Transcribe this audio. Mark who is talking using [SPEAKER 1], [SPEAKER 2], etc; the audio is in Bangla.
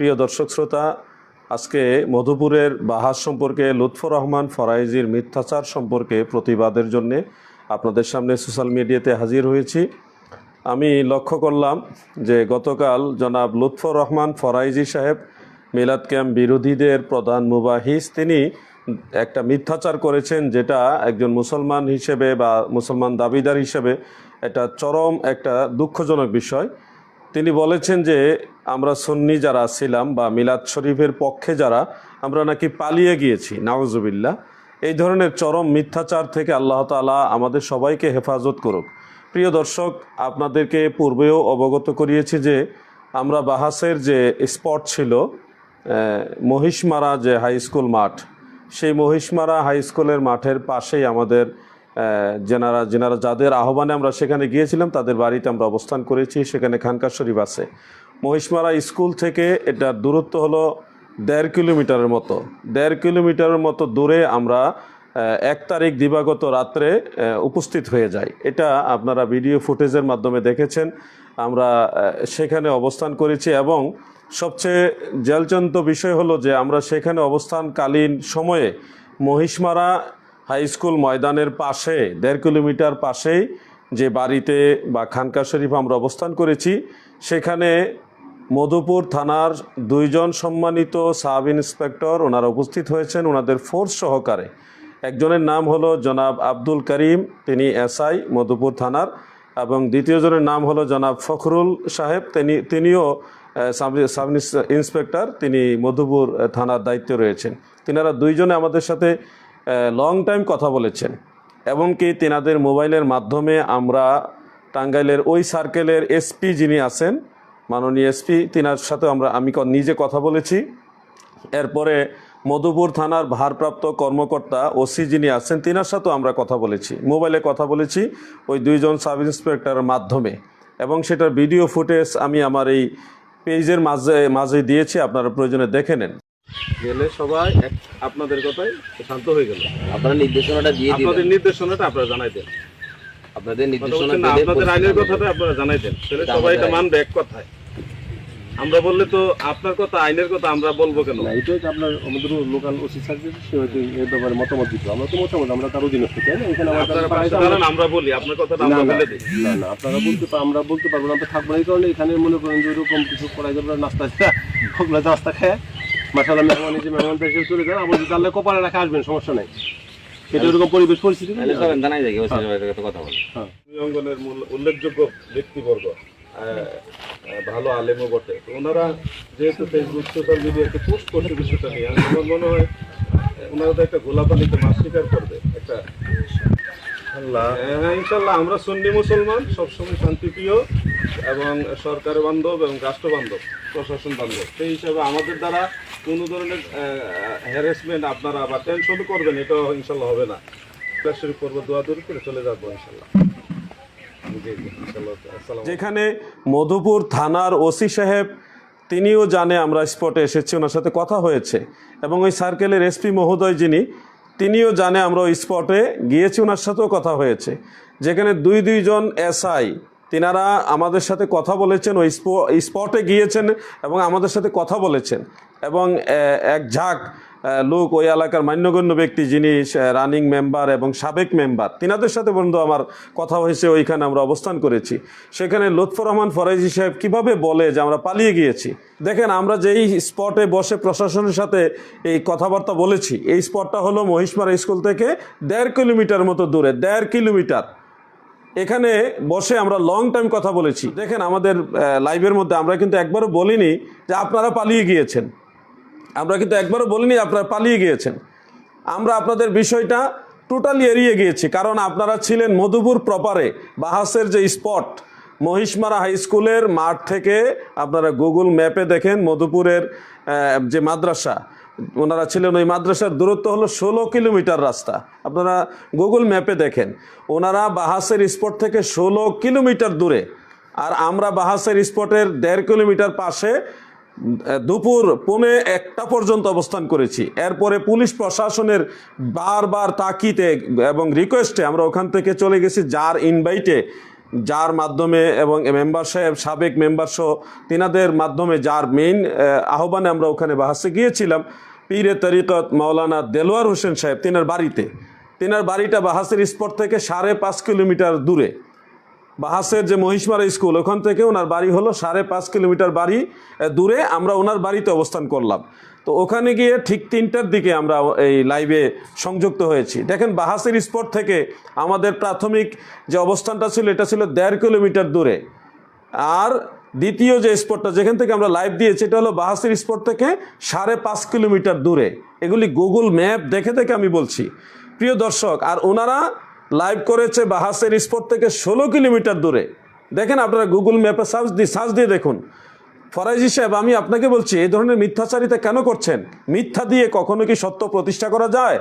[SPEAKER 1] প্রিয় দর্শক শ্রোতা, আজকে মধুপুরের বাহাস সম্পর্কে, লুৎফর রহমান ফরাইজির মিথ্যাচার সম্পর্কে প্রতিবাদের জন্যে আপনাদের সামনে সোশ্যাল মিডিয়াতে হাজির হয়েছি। আমি লক্ষ্য করলাম যে গতকাল জনাব লুৎফর রহমান ফরাইজি সাহেব, মিলাদ ক্যাম্প বিরোধীদের প্রধান মুবাহিস, তিনি একটা মিথ্যাচার করেছেন যেটা একজন মুসলমান হিসেবে বা মুসলমান দাবিদার হিসেবে এটা চরম, একটা দুঃখজনক বিষয়। তিনি বলেছেন যে আমরা সুন্নি যারা ছিলাম বা মিলাদ শরীফের পক্ষে যারা, আমরা নাকি পালিয়ে গিয়েছি নাওজুবিল্লা এই ধরনের চরম মিথ্যাচার থেকে আল্লাহ তালা আমাদের সবাইকে হেফাজত করুক। প্রিয় দর্শক, আপনাদেরকে পূর্বেও অবগত করিয়েছি যে আমরা বাহাসের যে স্পট ছিল মহিষমারা যে হাই স্কুল মাঠ, সেই মহিষমারা হাই স্কুলের মাঠের পাশেই আমাদের যেনারা যেনারা যাদের আহ্বানে আমরা সেখানে গিয়েছিলাম, তাদের বাড়িতে আমরা অবস্থান করেছি, সেখানে খানকা শরীফ আছে। মহিষমারা স্কুল থেকে এটার দূরত্ব হলো দেড় কিলোমিটারের মতো। দেড় কিলোমিটারের মতো দূরে আমরা এক তারিখ দিবাগত রাত্রে উপস্থিত হয়ে যাই। এটা আপনারা ভিডিও ফুটেজের মাধ্যমে দেখেছেন। আমরা সেখানে অবস্থান করেছি এবং সবচেয়ে জেলচন্ত বিষয় হলো যে আমরা সেখানে অবস্থানকালীন সময়ে মহিষমারা হাই স্কুল ময়দানের পাশে, দেড় কিলোমিটার পাশেই যে বাড়িতে বা খানকা শরীফ আমরা অবস্থান করেছি, সেখানে মধুপুর থানার দুইজন সম্মানিত সাব ইন্সপেক্টর ওনারা উপস্থিত হয়েছেন, ওনাদের ফোর্স সহকারে। একজনের নাম হলো জনাব আব্দুল করিম, তিনি এসআই মধুপুর থানার, এবং দ্বিতীয়জনের নাম হলো জনাব ফখরুল সাহেব, তিনি, তিনিও সাব ইন্সপেক্টর, তিনি মধুপুর থানার দায়িত্বে রয়েছেন। তিনারা দুইজনে আমাদের সাথে লং টাইম কথা বলেছেন। এমনকি তেনাদের মোবাইলের মাধ্যমে আমরা টাঙ্গাইলের ওই সার্কেলের এসপি যিনি আছেন, মাননীয় এসপি তিনার সাথে আমরা, আমি নিজে কথা বলেছি। এরপরে মধুপুর থানার ভারপ্রাপ্ত কর্মকর্তা ওসি যিনি আছেন, তিনার সাথেও আমরা কথা বলেছি। মোবাইলে কথা বলেছি ওই দুইজন সাব ইন্সপেক্টরের মাধ্যমে। এবং সেটার ভিডিও ফুটেজ আমি আমার এই পেজের মাঝে মাঝে দিয়েছি, আপনারা প্রয়োজনে দেখে নেন। গেলে সবাই আপনাদের কথাই শান্ত হয়ে গেল।
[SPEAKER 2] আপনারা নির্দেশনাটা দিয়ে
[SPEAKER 1] আপনাদের নির্দেশনাটা আপনারা জানাই দেন।
[SPEAKER 2] আপনাদের নির্দেশনা দিলে
[SPEAKER 1] আপনাদের আইনের কথাটা আপনারা জানাই দেন। তাহলে সবাই এটা মানবে এক কথায়। আমরা বললে তো আপনার কথা আইনের কথা আমরা বলব কেন?
[SPEAKER 3] না এটাই তো আপনার আমাদের লোকাল ওসি সার্ভিস সে হয়তো এই ব্যাপারে মতামত দিত। আমরা তো মতামত আমরা তার অধীনস্থ তাই না? এখানে আমার আমরা-
[SPEAKER 1] বলি আপনার কথাটা আমরা বলে দিই।
[SPEAKER 3] না না আপনারা বলতে আমরা বলতে পারব না আমরা থাকব না এই কারণে এখানে মনে করেন যে এরকম কিছু করা যাবে না, নাস্তা ওগুলো নাস্তা খায়। মাসাল্লাহ মেহমান যে মেহমান হিসেবে চলে যান আমরা তাহলে কপালে রাখা আসবেন সমস্যা নাই। এটা পরিবেশ পরিস্থিতি
[SPEAKER 2] জানাই যায় সাথে কথা বলে।
[SPEAKER 1] অঙ্গনের মূল- উল্লেখযোগ্য ব্যক্তিবর্গ ভালো আলেমও বটে। তো ওনারা যেহেতু ফেসবুক সোশ্যাল মিডিয়াতে পোস্ট করছে বিষয়টা নিয়ে আমার মনে হয় ওনারা তো একটা গোলাপানিতে মাছ স্বীকার করবে একটা আল্লাহ হ্যাঁ ইনশাল্লাহ আমরা সুন্নি মুসলমান, সবসময় শান্তিপ্রিয় এবং সরকার বান্ধব এবং রাষ্ট্র বান্ধব প্রশাসন বান্ধব সেই হিসাবে আমাদের দ্বারা কোনো ধরনের হ্যারাসমেন্ট আপনারা বা টেনশন করবেন, এটাও ইনশাল্লাহ হবে না। শুরু করব, দোয়া দূর করে চলে যাব ইনশাল্লাহ ইনশাল্লাহ। যেখানে মধুপুর থানার ওসি সাহেব, তিনিও জানে আমরা স্পটে এসেছি, ওনার সাথে কথা হয়েছে। এবং ওই সার্কেলের এসপি মহোদয় যিনি তিনিও জানে আমরা ওই স্পটে গিয়েছি, ওনার সাথেও কথা হয়েছে। যেখানে দুই দুইজন এসআই, তিনারা আমাদের সাথে কথা বলেছেন, ওই স্প- স্পটে গিয়েছেন এবং আমাদের সাথে কথা বলেছেন। এবং এক ঝাঁক লোক ওই এলাকার মান্যগণ্য ব্যক্তি যিনি রানিং মেম্বার এবং সাবেক মেম্বার তিনাদের সাথে বন্ধু আমার কথা হয়েছে, ওইখানে আমরা অবস্থান করেছি। সেখানে লুৎফর রহমান ফরাইজি সাহেব কীভাবে বলে যে আমরা পালিয়ে গিয়েছি? দেখেন, আমরা যেই স্পটে বসে প্রশাসনের সাথে এই কথাবার্তা বলেছি, এই স্পটটা হলো মহিষমারা স্কুল থেকে দেড় কিলোমিটার মতো দূরে, দেড় কিলোমিটার। এখানে বসে আমরা লং টাইম কথা বলেছি। দেখেন, আমাদের লাইভের মধ্যে আমরা কিন্তু একবারও বলিনি যে আপনারা পালিয়ে গিয়েছেন। আমরা কিন্তু একবারও বলিনি আপনারা পালিয়ে গিয়েছেন। আমরা আপনাদের বিষয়টা টোটালি এড়িয়ে গিয়েছি, কারণ আপনারা ছিলেন মধুপুর প্রপারে বাহাসের যে স্পট মহিষমারা হাই স্কুলের মাঠ থেকে আপনারা গুগল ম্যাপে দেখেন মধুপুরের যে মাদ্রাসা, ওনারা ছিলেন ওই মাদ্রাসার দূরত্ব হলো ষোলো কিলোমিটার রাস্তা। আপনারা গুগল ম্যাপে দেখেন, ওনারা বাহাসের স্পট থেকে ষোলো কিলোমিটার দূরে, আর আমরা বাহাসের স্পটের দেড় কিলোমিটার পাশে দুপুর পৌনে একটা পর্যন্ত অবস্থান করেছি। এরপরে পুলিশ প্রশাসনের বারবার তাকিতে এবং রিকোয়েস্টে আমরা ওখান থেকে চলে গেছি, যার ইনভাইটে যার মাধ্যমে এবং মেম্বার সাহেব, সাবেক মেম্বার সহ তিনাদের মাধ্যমে যার মেইন আহ্বানে আমরা ওখানে বাহাসে গিয়েছিলাম। পীরে তরিকত মাওলানা দেলোয়ার হোসেন সাহেব, তিনার বাড়িতে। তিনার বাড়িটা বাহাসের স্পট থেকে সাড়ে পাঁচ কিলোমিটার দূরে। বাহাসের যে মহিষমারা স্কুল, ওখান থেকে ওনার বাড়ি হলো সাড়ে পাঁচ কিলোমিটার বাড়ি দূরে আমরা ওনার বাড়িতে অবস্থান করলাম। তো ওখানে গিয়ে ঠিক তিনটার দিকে আমরা এই লাইভে সংযুক্ত হয়েছি। দেখেন বাহাসের স্পট থেকে আমাদের প্রাথমিক যে অবস্থানটা ছিল, এটা ছিল দেড় কিলোমিটার দূরে। আর দ্বিতীয় যে স্পটটা যেখান থেকে আমরা লাইভ দিয়েছি, এটা হলো বাহাসির স্পট থেকে সাড়ে পাঁচ কিলোমিটার দূরে। এগুলি গুগল ম্যাপ দেখে দেখে আমি বলছি। প্রিয় দর্শক, আর ওনারা লাইভ করেছে বাহাসের স্পট থেকে ষোলো কিলোমিটার দূরে। দেখেন আপনারা গুগল ম্যাপে সার্চ দিয়ে সার্চ দিয়ে দেখুন। ফরাইজি সাহেব, আমি আপনাকে বলছি, এই ধরনের মিথ্যাচারিতা কেন করছেন? মিথ্যা দিয়ে কখনো কি সত্য প্রতিষ্ঠা করা যায়?